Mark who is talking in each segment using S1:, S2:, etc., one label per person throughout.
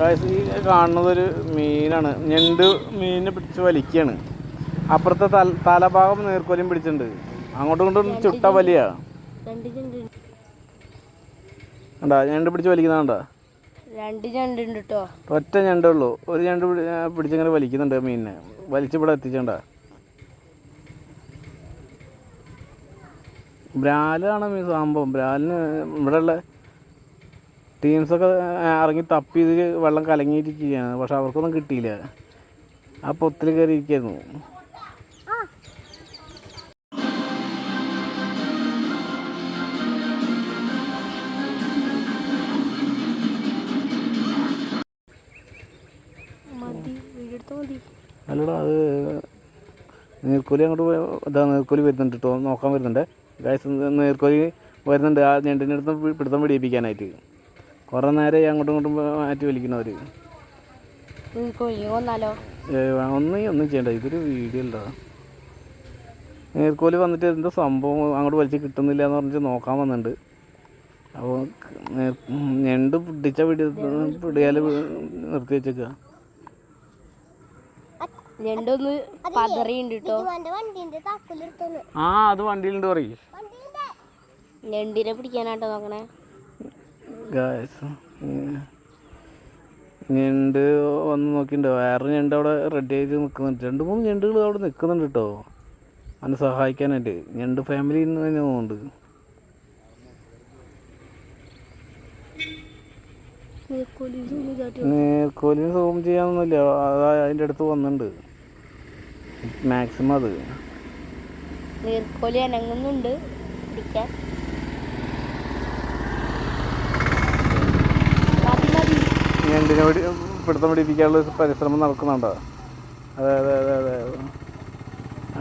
S1: ഈ കാണുന്നത് ഒരു മീനാണ്. ഞണ്ട് മീനിനെ പിടിച്ച് വലിക്കുകയാണ് അപ്പുറത്തെ തല തലഭാഗം നേർക്കോലും പിടിച്ചിട്ടുണ്ട്. അങ്ങോട്ടും ഇങ്ങോട്ടും ചുട്ട വലിയ.
S2: ഉണ്ടാ. ഞണ്ട്
S1: പിടിച്ച് വലിക്കുന്നതാണ്ടാ
S2: രണ്ട് ഞണ്ട് ഉണ്ട് കേട്ടോ
S1: ഒറ്റ ഞണ്ടേ ഉള്ളൂ. ഒരു ഞണ്ട് പിടി- പിടിച്ചിങ്ങനെ വലിക്കുന്നുണ്ട് മീനിനെ. വലിച്ച് ഇവിടെ എത്തിച്ചണ്ട? ബ്രാലാണ് മീൻ സംഭവം? ബ്രാലിന് ഇവിടെയുള്ള ടീംസൊക്കെ ഇറങ്ങി തപ്പി ഇതിൽ വെള്ളം കലങ്ങിയിരിക്കുകയാണ്. പക്ഷെ അവർക്കൊന്നും കിട്ടിയില്ല. ആ പൊത്തിൽ
S2: കയറിയിരിക്കുന്നു
S1: അല്ലടാ അത് നീർക്കോലി അങ്ങോട്ട് ഇതാ നീർക്കോലി വരുന്നുണ്ട് കേട്ടോ നോക്കാൻ വരുന്നുണ്ട്. ഗായസ് നീർക്കോലി വരുന്നുണ്ട്. ആ ഞണ്ടിന്റെ അടുത്ത് പിടുത്തം പിടിപ്പിക്കാനായിട്ട്. കുറേ നേരം അങ്ങോട്ടും ഇങ്ങോട്ടും മാറ്റി
S2: വലിക്കണവർ കൊന്നാലോ
S1: ഒന്നും ഒന്നും ചെയ്യണ്ട. ഇതൊരു വീഡിയോ അല്ല. നേർക്കോൽ വന്നിട്ട് എന്താ സംഭവം അങ്ങോട്ട് വലിച്ച് കിട്ടുന്നില്ല എന്ന് പറഞ്ഞിട്ട് നോക്കാൻ വന്നിട്ടുണ്ട് അപ്പോൾ ഞണ്ട് പിടിച്ച പിടി പിടിയാൽ നിർത്തി വെച്ചേക്കുക
S2: ഞണ്ടൊന്ന് പതറിയുണ്ട് കേട്ടോ
S1: ആ അത് വണ്ടിയിലുണ്ട് പറയും.
S2: ഞണ്ടിനെ പിടിക്കാനാട്ടോ നോക്കണേ.
S1: ഗായ്സ് ഞണ്ട് വന്ന് നോക്കിണ്ട്? വേറെ ഞണ്ട് അവിടെ റെഡി ആയിട്ട് നിൽക്കുന്നുണ്ട് രണ്ട് മൂന്ന് ഞണ്ടുകൾ അവിടെ നിൽക്കുന്നുണ്ട് കേട്ടോ അവനെ സഹായിക്കാനായിട്ട്. ഞണ്ട് ഫാമിലി തന്നെ പോകുന്നുണ്ട് നേർക്കോലിന് സൂം ചെയ്യാനൊന്നുമില്ല. അത് അതിന്റെ അടുത്ത് വന്നിട്ടുണ്ട് മാക്സിമം അത്.
S2: നീർക്കോലി അനങ്ങുന്നുണ്ട്. പിടിക്കാൻ.
S1: ഞണ്ടിനെ പിടി പിടുത്തം പിടിപ്പിക്കാനുള്ള പരിശ്രമം നടക്കുന്നുണ്ടോ? അതെ അതെ അതെ അതെ.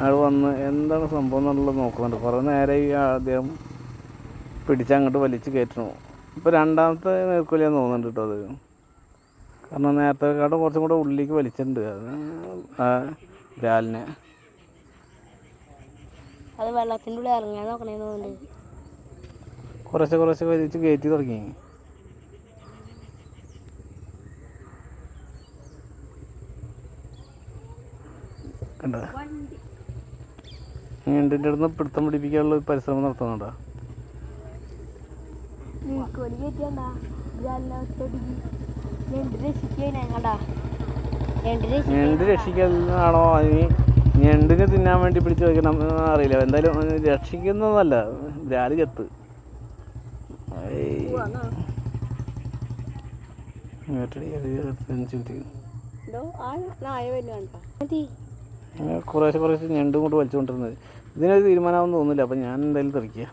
S1: ആൾ വന്ന് എന്താണ് സംഭവം എന്നുള്ളത് നോക്കുന്നുണ്ട്. കുറേ ഈ ആദ്യം പിടിച്ച് അങ്ങോട്ട് വലിച്ച് കയറ്റണു. ഇപ്പോൾ രണ്ടാമത്തെ നേർക്കൊലിയാന്ന് തോന്നുന്നുണ്ട് കേട്ടോ അത്. കാരണം നേരത്തെ കാട്ടും കുറച്ചും കൂടെ ഉള്ളിലേക്ക് വലിച്ചിട്ടുണ്ട്. അത് ആ ബ്രാലിനെ
S2: അത് വെള്ളത്തിന്റെ ഉള്ളിൽ ഇറങ്ങാൻ നോക്കണേ തോന്നുന്നുണ്ട്.
S1: കുറച്ച് കുറച്ച് വലിച്ച് കയറ്റി തുടങ്ങി. കണ്ട ഞണ്ടിന്റെ അടുത്ത് പിടുത്തം പിടിപ്പിക്കാനുള്ള പരിശ്രമം നടത്തുന്നുണ്ടോ?
S2: ഞണ്ട്
S1: രക്ഷിക്കാനാണോ? അതിന് ഞണ്ടിനെ തിന്നാൻ വേണ്ടി പിടിച്ചു വെക്കണം അറിയില്ല. എന്തായാലും രക്ഷിക്കുന്നതല്ല. ബ്രാൽ ചത്ത്? ഏയ്. അങ്ങനെ കുറേശ്ശെ കുറേശ്ശെ ഞണ്ടും കൊണ്ട് വലിച്ചുകൊണ്ടിരുന്നത്. ഇതിനൊരു തീരുമാനമാണെന്ന് തോന്നുന്നില്ല. അപ്പം ഞാൻ എന്തായാലും തെറിക്കുക